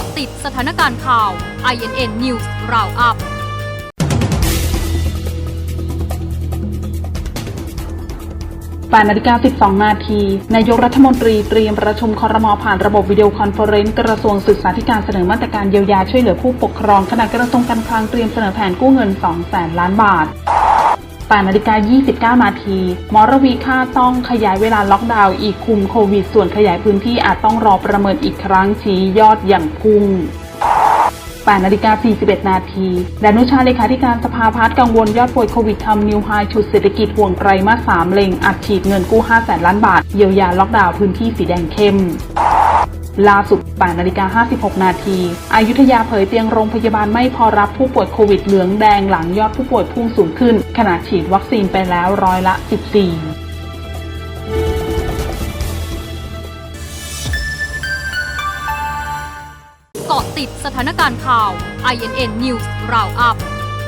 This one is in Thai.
าะติดสถานการณ์ข่าว INN News Roundup 8นาฬิกา 12 นาที นายกรัฐมนตรีเตรียมประชุมคอรมอผ่านระบบวิดีโอคอนเฟอเรนซ์กระทรวงศึกษาธิการเสนอมาตรการเยียวยาช่วยเหลือผู้ปกครองขณะกระทรวงการคลังเตรียมเสนอแผนกู้เงิน2แสนล้านบาท 8นาฬิกา29 นาทีมอรวีค่าต้องขยายเวลาล็อกดาวน์อีกคุมโควิด ส่วนขยายพื้นที่อาจต้องรอประเมินอีกครั้งชี้ยอดอย่างพุ่ง8นาฬิกา41 นาทีดานุชาเลขาธิการสภาพัฒน์กังวลยอดป่วยโควิดทำนิวไฮชุดเศรษฐกิจห่วงไตรมาส3เล็งอัดฉีดเงินกู้ 5 แสนล้านบาท เยียวยาล็อกดาวน์พื้นที่สีแดงเข้ม ล่าสุด8นาฬิกา56 นาทีอายุทยาเผยเตียงโรงพยาบาลไม่พอรับผู้ป่วยโควิดเหลืองแดงหลังยอดผู้ป่วยพุ่งสูงขึ้น ขณะฉีดวัคซีนไปแล้วร้อยละ 14เกาะติดสถานการณ์ข่าว INN News Roundup